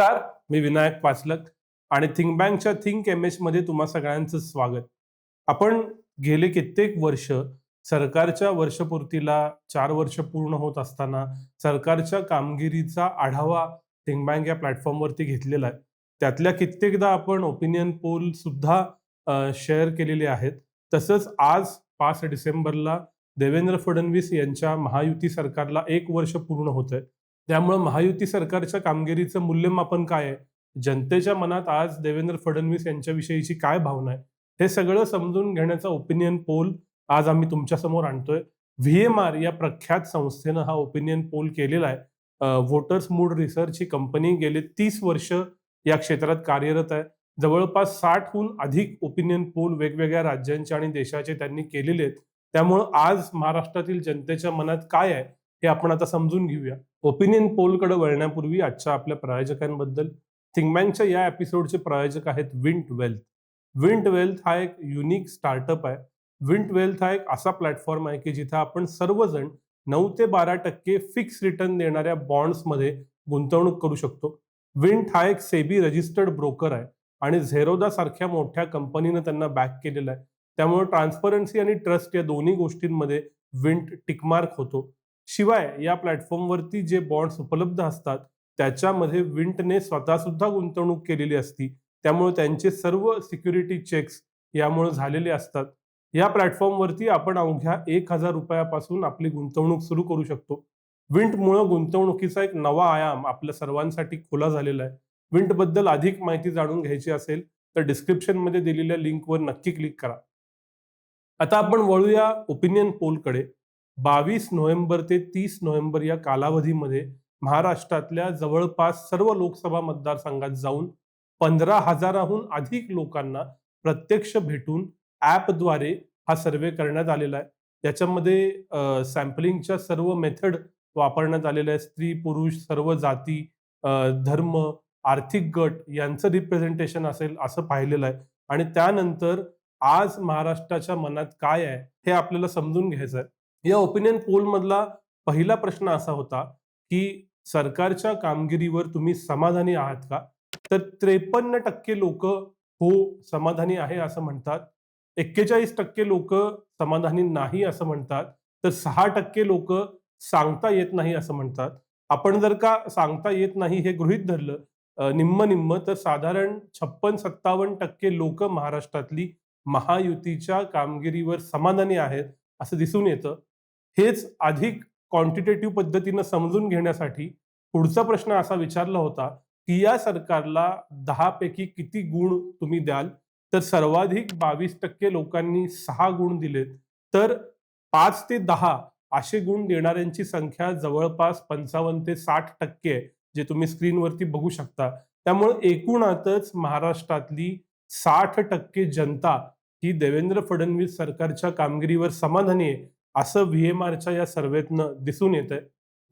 नमस्कार मी विनायक पाचलक आणि थिंक बँकच्या थिंक एम एच मध्ये तुम्हा सगळ्यांचं स्वागत. आपण गेले कित्येक वर्ष सरकारच्या वर्षपूर्तीला चार वर्ष पूर्ण होत असताना सरकारच्या कामगिरीचा आढावा थिंक बँक या प्लॅटफॉर्मवरती घेतलेला आहे. त्यातल्या कित्येकदा आपण ओपिनियन पोल सुद्धा शेअर केलेले आहेत. तसंच आज पाच डिसेंबरला देवेंद्र फडणवीस यांच्या महायुती सरकारला एक वर्ष पूर्ण होत आहे त्यामुळं महायुती सरकारच्या कामगिरीचं मूल्यमापन काय आहे? जनतेच्या मनात आज देवेंद्र फडणवीस यांच्याविषयीची काय भावना आहे? हे सगळं समजून घेण्याचा ओपिनियन पोल आज आम्ही तुमच्यासमोर आणतोय. व्ही एम आर या प्रख्यात संस्थेनं हा ओपिनियन पोल केलेला आहे. व्होटर्स मूड रिसर्च ही कंपनी गेले तीस वर्ष या क्षेत्रात कार्यरत आहे. जवळपास साठहून अधिक ओपिनियन पोल वेगवेगळ्या राज्यांचे आणि देशाचे त्यांनी केलेले आहेत. त्यामुळं आज महाराष्ट्रातील जनतेच्या मनात काय आहे? हे आपण आता समजून घेऊया. ओपिनियन पोलकडे वळण्यापूर्वी आजच्या आपल्या प्रायोजकांबद्दल थिंकबँकच्या या एपिसोडचे प्रायोजक आहेत विंट वेल्थ. विंट वेल्थ हा एक युनिक स्टार्टअप आहे. विंट वेल्थ हा एक असा प्लॅटफॉर्म आहे की जिथे आपण सर्वजण नऊ ते बारा टक्के फिक्स रिटर्न देणाऱ्या बॉन्ड्समध्ये गुंतवणूक करू शकतो. विंट हा एक सेबी रजिस्टर्ड ब्रोकर आहे आणि झेरोदा सारख्या मोठ्या कंपनीनं त्यांना बॅक केलेलं आहे. त्यामुळे ट्रान्सपरन्सी आणि ट्रस्ट या दोन्ही गोष्टींमध्ये विंट टिकमार्क होतो. शिवाय या प्लॅटफॉर्मवरती जे बॉन्ड्स उपलब्ध असतात त्याच्यामध्ये विंटने स्वतः सुद्धा गुंतवणूक केलेली असती. त्यामुळे त्यांचे सर्व सिक्युरिटी चेक्स यामुळे झालेले असतात. या प्लॅटफॉर्मवरती आपण अवघ्या एक हजार रुपयापासून आपली गुंतवणूक सुरू करू शकतो. विंटमुळं गुंतवणुकीचा एक नवा आयाम आपल्या सर्वांसाठी खुला झालेला आहे. विंटबद्दल अधिक माहिती जाणून घ्यायची असेल तर डिस्क्रिप्शनमध्ये दिलेल्या लिंकवर नक्की क्लिक करा. आता आपण वळूया ओपिनियन पोलकडे बावीस नोव्हेंबर ते तीस नोव्हेंबर या कालावधीमध्ये महाराष्ट्रातल्या जवळपास सर्व लोकसभा मतदारसंघात जाऊन पंधरा हजाराहून अधिक लोकांना प्रत्यक्ष भेटून ॲपद्वारे हा सर्वे करण्यात आलेला आहे. याच्यामध्ये सॅम्पलिंगच्या सर्व मेथड वापरण्यात आलेल्या आहे स्त्री पुरुष सर्व जाती धर्म आर्थिक गट यांचं रिप्रेझेंटेशन असेल असं पाहिलेलं आहे. आणि त्यानंतर आज महाराष्ट्राच्या मनात काय आहे हे आपल्याला समजून घ्यायचं आहे. या ओपिनियन पोल मधला पहिला प्रश्न असा होता की सरकारच्या कामगिरीवर तुम्ही समाधानी आहात का? तर त्रेपन्न टक्के लोक हो समाधानी आहे असं म्हणतात. एक्केचाळीस टक्के लोक समाधानी नाही असं म्हणतात. तर सहा टक्के लोक सांगता येत नाही असं म्हणतात. आपण जर का सांगता येत नाही हे गृहित धरलं निम्म निम्म तर साधारण छप्पन सत्तावन्न टक्के लोक महाराष्ट्रातली महायुतीच्या कामगिरीवर समाधानी आहेत असं दिसून येतं. हेच अधिक क्वांटिटेटिव्ह पद्धतीनं समजून घेण्यासाठी पुढचा प्रश्न असा विचारला होता की या सरकारला दहा पैकी किती गुण तुम्ही द्याल? तर सर्वाधिक बावीस टक्के लोकांनी सहा गुण दिलेत. तर पाच ते दहा असे गुण देणाऱ्यांची संख्या जवळपास पंचावन्न ते साठ टक्के आहे जे तुम्ही स्क्रीनवरती बघू शकता. त्यामुळे एकूणातच महाराष्ट्रातली साठ टक्के जनता ही देवेंद्र फडणवीस सरकारच्या कामगिरीवर समाधानी आहे. असं व्ही एम आरच्या या सर्वेतनं दिसून येत आहे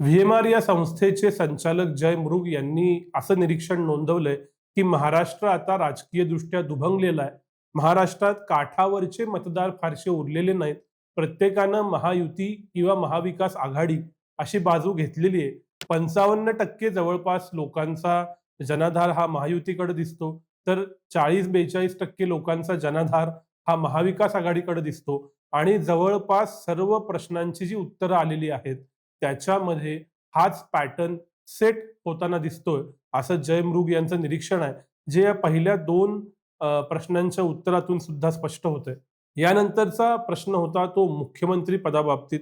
व्ही एम आर या संस्थेचे संचालक जय मृग यांनी असं निरीक्षण नोंदवलंय की महाराष्ट्र आता राजकीय दृष्ट्या दुभंगलेला आहे. महाराष्ट्रात काठावरचे मतदार फारसे उरलेले नाहीत. प्रत्येकानं महायुती किंवा महाविकास आघाडी अशी बाजू घेतलेली आहे. पंचावन्न टक्के जवळपास लोकांचा जनाधार हा महायुतीकडे दिसतो. तर चाळीस बेचाळीस टक्के लोकांचा जनाधार हा महाविकास आघाडीकडे दिसतो. आणि जवळपास सर्व प्रश्नांची जी उत्तरं आलेली आहेत त्याच्यामध्ये हाच पॅटर्न सेट होताना दिसतोय असं जय मृग यांचं निरीक्षण आहे जे या पहिल्या दोन प्रश्नांच्या उत्तरातून सुद्धा स्पष्ट होतंय. यानंतरचा प्रश्न होता तो मुख्यमंत्री पदाबाबतीत.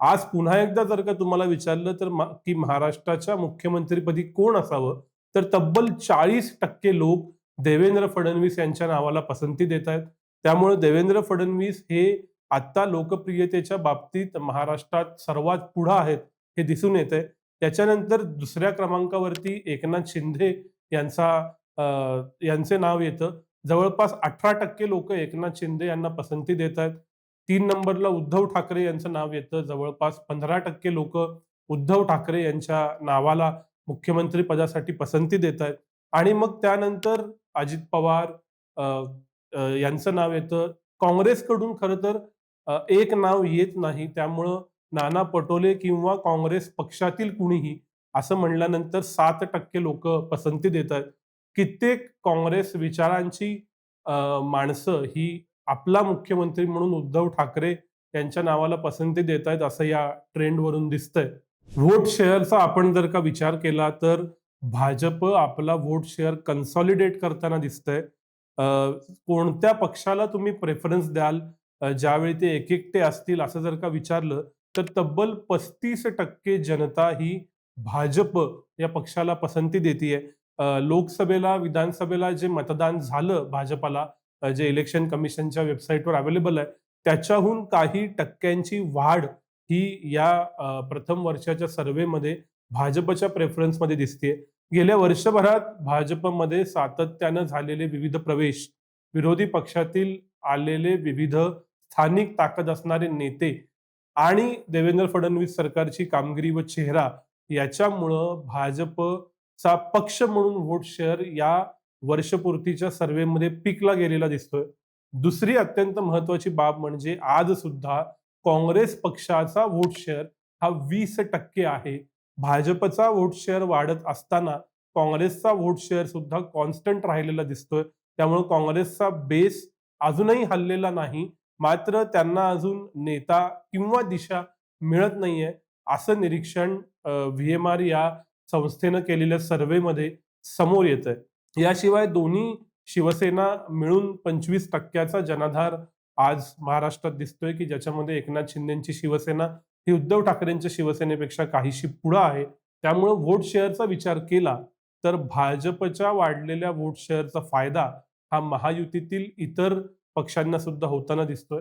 आज पुन्हा एकदा जर का तुम्हाला विचारलं तर की महाराष्ट्राच्या मुख्यमंत्रीपदी कोण असावं तर तब्बल चाळीस टक्के लोक देवेंद्र फडणवीस यांच्या नावाला पसंती देत आहेत त्यामुळे देवेंद्र फडणवीस हे आता लोकप्रियतेच्या बाबतीत महाराष्ट्रात सर्वात पुढं आहेत हे दिसून येत आहे त्याच्यानंतर दुसऱ्या क्रमांकावरती एकनाथ शिंदे यांचा यांचे नाव येतं. जवळपास अठरा टक्के लोक एकनाथ शिंदे यांना पसंती देत आहेत. तीन नंबरला उद्धव ठाकरे यांचं नाव येतं. जवळपास पंधरा टक्के लोक उद्धव ठाकरे यांच्या नावाला मुख्यमंत्री पदासाठी पसंती देत आहेत. आणि मग त्यानंतर अजित पवार यांचं नाव येतं. काँग्रेसकडून खरं तर एक नाव येत नाही. त्यामुळं नाना पटोले किंवा काँग्रेस पक्षातील कुणीही असं म्हणल्यानंतर सात टक्के लोक पसंती देत आहेत. कित्येक काँग्रेस विचारांची माणसं ही आपला मुख्यमंत्री म्हणून उद्धव ठाकरे यांच्या नावाला पसंती देत आहेत असं या ट्रेंडवरून दिसतंय. व्होट शेअरचा आपण जर का विचार केला तर भाजप आपला व्होट शेअर कन्सॉलिडेट करताना दिसतंय. कोणत्या पक्षाला तुम्ही प्रेफरन्स द्याल? ज्यावेळी ते एक एकटे असतील असं जर का विचारलं तर तब्बल पस्तीस टक्के जनता ही भाजप या पक्षाला पसंती देते लोकसभेला विधानसभेला जे मतदान झालं भाजपाला जे इलेक्शन कमिशनच्या वेबसाईटवर अवेलेबल आहे त्याच्याहून काही टक्क्यांची वाढ ही या प्रथम वर्षाच्या सर्व्हेमध्ये भाजपच्या प्रेफरन्समध्ये दिसते गेल्या वर्षभरात भाजपमध्ये सातत्यानं झालेले विविध प्रवेश विरोधी पक्षातील आलेले विविध स्थानिक ताकद असणारे नेते आणि देवेंद्र फडणवीस सरकारची कामगिरी व चेहरा याच्यामुळं भाजपचा पक्ष म्हणून व्होट शेअर या वर्षपूर्तीच्या सर्वेमध्ये पिकला गेलेला दिसतोय. दुसरी अत्यंत महत्वाची बाब म्हणजे आज सुद्धा काँग्रेस पक्षाचा व्होट शेअर हा वीस टक्के आहे. भाजपचा व्होट शेअर वाढत असताना काँग्रेसचा व्होट शेअर सुद्धा कॉन्स्टंट राहिलेला दिसतोय. त्यामुळे काँग्रेसचा बेस अजूनही हल्लेला नाही. मात्र त्यांना अजून नेता किंवा दिशा मिळत नाहीये असं निरीक्षण व्ही एम आर या संस्थेनं केलेल्या सर्व्हेमध्ये समोर येत आहे याशिवाय दोन्ही शिवसेना मिळून पंचवीस टक्क्याचा जनाधार आज महाराष्ट्रात दिसतोय की ज्याच्यामध्ये एकनाथ शिंदेची शिवसेना ही उद्धव ठाकरेंच्या शिवसेनेपेक्षा काहीशी पुढं आहे. त्यामुळे व्होट शेअरचा विचार केला तर भाजपच्या वाढलेल्या व्होट शेअरचा फायदा हा महायुतीतील इतर पक्षांना सुद्धा होताना दिसतोय.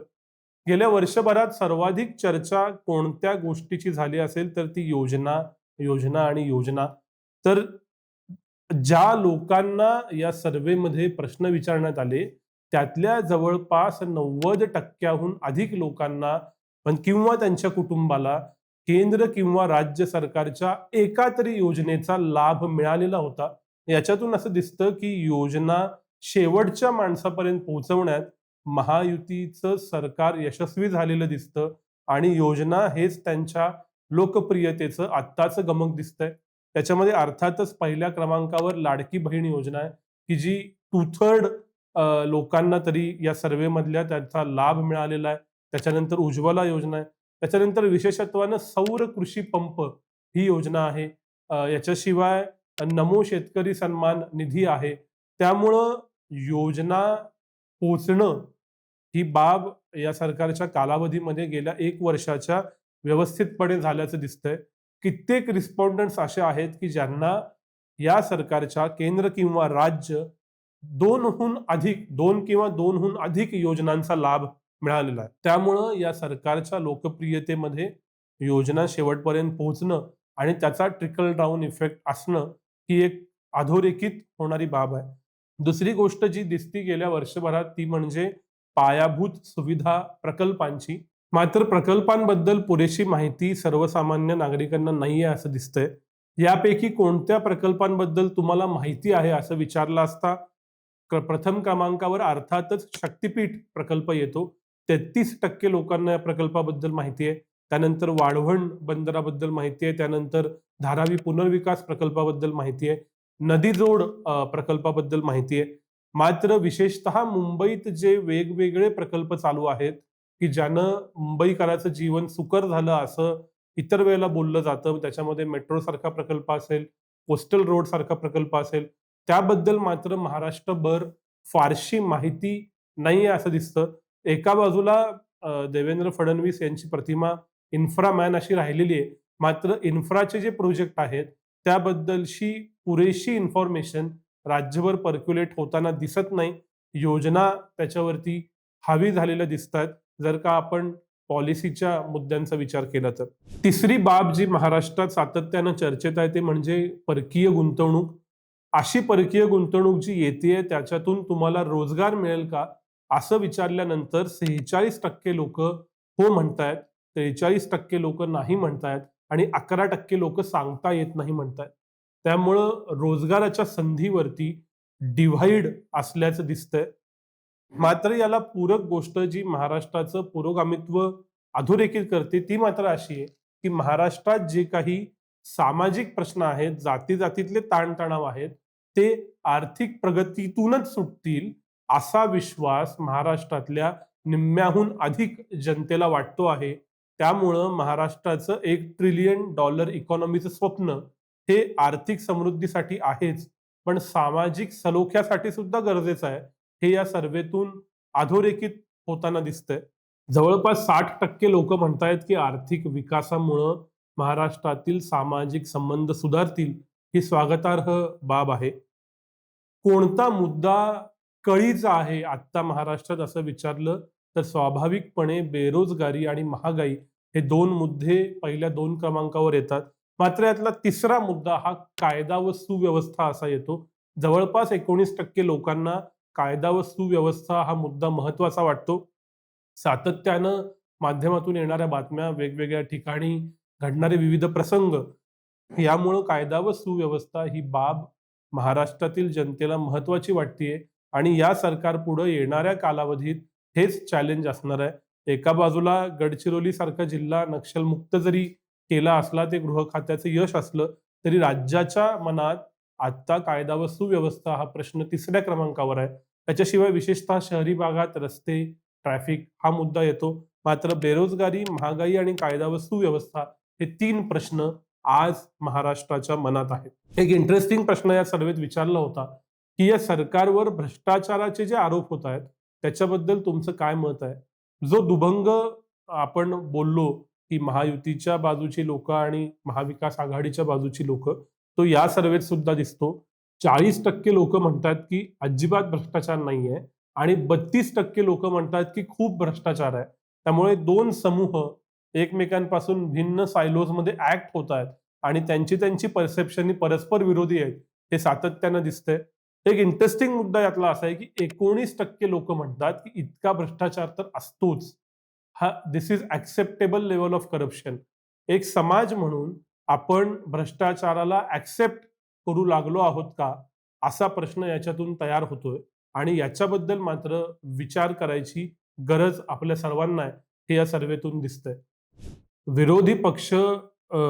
गेल्या वर्षभरात सर्वाधिक चर्चा कोणत्या गोष्टीची झाली असेल तर ती योजना योजना आणि योजना. तर ज्या लोकांना या सर्वेमध्ये प्रश्न विचारण्यात आले त्यातल्या जवळपास नव्वद टक्क्याहून अधिक लोकांना पण किंवा त्यांच्या कुटुंबाला केंद्र किंवा राज्य सरकारच्या एका तरी योजनेचा लाभ मिळालेला होता. याच्यातून असं दिसतं की योजना शेवटच्या माणसापर्यंत पोहोचवण्यात महायुतीचं सरकार यशस्वी झालेलं दिसतं आणि योजना हेच त्यांच्या लोकप्रियतेचं आत्ताचं गमक दिसतंय. त्याच्यामध्ये अर्थातच पहिल्या क्रमांकावर लाडकी बहीण योजना आहे की जी टू थर्ड लोकांना तरी या सर्वेमधल्या त्याचा लाभ मिळालेला आहे. त्याच्यानंतर उज्ज्वला योजना आहे. त्याच्यानंतर विशेषत्वानं सौर कृषी पंप ही योजना आहे. याच्याशिवाय नमो शेतकरी सन्मान निधी आहे. त्यामुळं योजना पोचणं ही बाब या सरकारच्या कालावधीमध्ये गेल्या एक वर्षाच्या व्यवस्थितपणे झाल्याचं दिसतंय. कित्येक रिस्पॉन्डंट्स असे आहेत की ज्यांना या सरकारच्या केंद्र किंवा राज्य दोनहून अधिक दोन किंवा दोनहून अधिक योजनांचा लाभ मिळालेला आहे. त्यामुळं या सरकारच्या लोकप्रियतेमध्ये योजना शेवटपर्यंत पोहोचणं आणि त्याचा ट्रिकल डाऊन इफेक्ट असणं ही एक अधोरेखित होणारी बाब आहे. दुसरी गोष्ट जी दिसती गेल्या वर्षभरात ती म्हणजे पायाभूत सुविधा प्रकल्पांची. मात्र प्रकल्पांबद्दल पुरेशी माहिती सर्वसामान्य नागरिकांना नाहीये असं दिसतंय. यापैकी कोणत्या प्रकल्पांबद्दल तुम्हाला माहिती आहे असं विचारलं असता? प्रथम क्रमांकावर अर्थातच शक्तीपीठ प्रकल्प येतो. तेहतीस टक्के लोकांना या प्रकल्पाबद्दल माहिती आहे. त्यानंतर वाढवण बंदराबद्दल माहिती आहे. त्यानंतर धारावी पुनर्विकास प्रकल्पाबद्दल माहिती आहे. नदी जोड प्रकल्पाबद्दल माहिती आहे. मात्र विशेषतः मुंबईत जे वेगवेगळे प्रकल्प चालू आहेत की ज्यानं मुंबईकराचं जीवन सुकर झालं असं इतर वेळेला बोललं जातं त्याच्यामध्ये मेट्रो सारखा प्रकल्प असेल कोस्टल रोड सारखा प्रकल्प असेल त्याबद्दल मात्र महाराष्ट्रभर फारशी माहिती नाही आहे असं दिसतं. एका बाजूला देवेंद्र फडणवीस यांची प्रतिमा इन्फ्रा मॅन अशी राहिलेली आहे. मात्र इन्फ्राचे जे प्रोजेक्ट आहेत त्याबद्दलशी पुरेशी इन्फॉर्मेशन राज्यभर पर्क्युलेट होताना दिसत नाही. योजना त्याच्यावरती हावी झालेल्या दिसतात. जर का आपण पॉलिसीच्या मुद्द्यांचा विचार केला तर. तिसरी बाब जी महाराष्ट्रात सातत्यानं चर्चेत आहे ते म्हणजे परकीय गुंतवणूक. अशी परकीय गुंतवणूक जी येते त्याच्यातून तुम्हाला रोजगार मिळेल का? असं विचारल्यानंतर सेहेचाळीस टक्के लोक हो म्हणतायत त्रेचाळीस टक्के लोक नाही म्हणतायत आणि अकरा टक्के लोक सांगता येत नाही म्हणतायत. त्यामुळं रोजगाराच्या संधीवरती डिव्हाइड असल्याचं दिसतंय. मात्र याला पूरक गोष्ट जी महाराष्ट्राचं पुरोगामित्व अधोरेखित करते ती मात्र अशी आहे की महाराष्ट्रात जे काही सामाजिक प्रश्न आहेत जाती जातीतले ताणतणाव आहेत ते आर्थिक प्रगतीतूनच सुटतील असा विश्वास महाराष्ट्रातल्या निम्म्याहून अधिक जनतेला वाटतो आहे. त्यामुळं महाराष्ट्राचं एक ट्रिलियन डॉलर इकॉनॉमीचं स्वप्न हे आर्थिक समृद्धीसाठी आहेच पण सामाजिक सलोख्यासाठी सुद्धा गरजेचं आहे. हे या सर्वेतून अधोरेखित होताना दिसतंय. जवळपास साठ टक्के लोक म्हणतायत की आर्थिक विकासामुळं महाराष्ट्रातील सामाजिक संबंध सुधारतील ही स्वागतार्ह बाब आहे. कोणता मुद्दा कळीचा आहे आत्ता महाराष्ट्रात असं विचारलं तर स्वाभाविकपणे बेरोजगारी आणि महागाई हे दोन मुद्दे पहिल्या दोन क्रमांकावर येतात. मात्र यातला तिसरा मुद्दा हा कायदा व सुव्यवस्था असा येतो. जवळपास एकोणीस टक्के लोकांना कायदा व सुव्यवस्था हा मुद्दा महत्त्वाचा वाटतो. सातत्यानं माध्यमातून येणाऱ्या बातम्या वेगवेगळ्या ठिकाणी घडणारे विविध प्रसंग यामुळं कायदा व सुव्यवस्था ही बाब महाराष्ट्रातील जनतेला महत्वाची वाटतेय आणि या सरकार पुढे येणाऱ्या कालावधीत हेच चॅलेंज असणार आहे. एका बाजूला गडचिरोली सारखा जिल्हा नक्षलमुक्त जरी केला असला ते गृह खात्याचं यश असलं तरी राज्याच्या मनात आत्ता कायदा व सुव्यवस्था हा प्रश्न तिसऱ्या क्रमांकावर आहे. त्याच्याशिवाय विशेषतः शहरी भागात रस्ते ट्रॅफिक हा मुद्दा येतो. मात्र बेरोजगारी महागाई आणि कायदा व सुव्यवस्था हे तीन प्रश्न आज महाराष्ट्राच्या मनात आहेत. एक इंटरेस्टिंग प्रश्न या सर्वेत विचारला होता की या सरकारवर भ्रष्टाचाराचे जे आरोप होत आहेत त्याच्याबद्दल तुमचं काय मत आहे? जो दुभंग आपण बोललो की महायुतीच्या बाजूची लोक आणि महाविकास आघाडीच्या बाजूची लोक तो या सर्वेत सुद्धा दिसतो. चाळीस टक्के लोक म्हणतात की अजिबात भ्रष्टाचार नाहीये आणि बत्तीस टक्के लोक म्हणतात की खूप भ्रष्टाचार आहे. त्यामुळे दोन समूह एकमेकांपासून भिन्न सायलोजमध्ये ऍक्ट होत आहेत आणि त्यांची त्यांची परसेप्शन परस्पर विरोधी आहेत हे सातत्यानं दिसतंय. एक इंटरेस्टिंग मुद्दा यातला असा आहे की एकोणीस टक्के लोक म्हणतात की इतका भ्रष्टाचार तर असतोच. हा this is acceptable level of corruption एक समाज म्हणून आपण भ्रष्टाचाराला ऍक्सेप्ट करू लागलो आहोत का? असा प्रश्न याच्यातून तयार होतोय. आणि याच्याबद्दल मात्र विचार करायची गरज आपल्या सर्वांना आहे हे या सर्वेतून दिसतंय. विरोधी पक्ष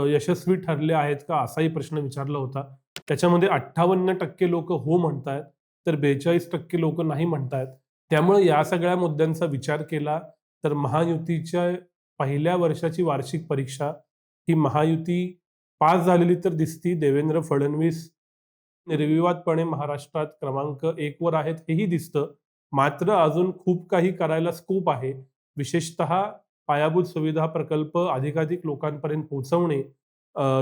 यशस्वी ठरले आहेत का? असाही प्रश्न विचारला होता. त्याच्यामध्ये अठ्ठावन्न टक्के लोक हो म्हणतायत तर बेचाळीस टक्के लोक नाही म्हणतायत. त्यामुळे या सगळ्या मुद्द्यांचा विचार केला तर महायुतीच्या पहिल्या वर्षाची वार्षिक परीक्षा ही महायुती पास झालेली तर दिसती. देवेंद्र फडणवीस निर्विवादपणे महाराष्ट्रात क्रमांक एक वर आहेत हेही दिसतं. मात्र अजून खूप काही करायला स्कोप आहे. विशेषतः पायाभूत सुविधा प्रकल्प अधिकाधिक लोकांपर्यंत पोहोचवणे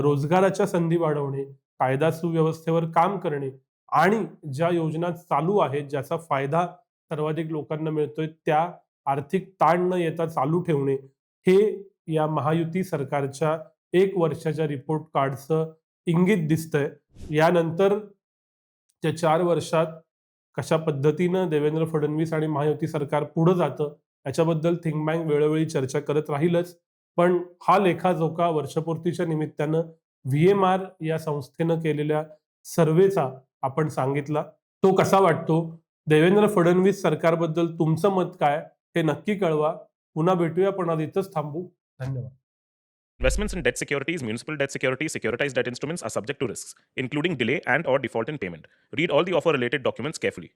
रोजगाराच्या संधी वाढवणे कायदा सुव्यवस्थेवर काम करणे आणि ज्या योजना चालू आहेत ज्याचा फायदा सर्वाधिक लोकांना मिळतोय त्या आर्थिक ताण न येता चालू ठेवणे हे या महायुती सरकारच्या एक वर्षाच्या रिपोर्ट कार्डचं इंगित दिसतंय. यानंतर त्या चार वर्षात कशा पद्धतीनं देवेंद्र फडणवीस आणि महायुती सरकार पुढं जातं याच्याबद्दल थिंक बँक वेळोवेळी चर्चा करत राहीलच. पण हा लेखाजोखा वर्षपूर्तीच्या निमित्तानं व्ही एम आर या संस्थेनं केलेल्या सर्वेचा आपण सांगितला. तो कसा वाटतो? देवेंद्र फडणवीस सरकारबद्दल तुमचं मत काय? हे नक्की कळवा पुन्हा भेटूया पण आज इथंच थांबू धन्यवाद Investments in debt securities, municipal debt securities, securitized debt instruments are subject to risks, including delay and or default in payment. Read all the offer related documents carefully.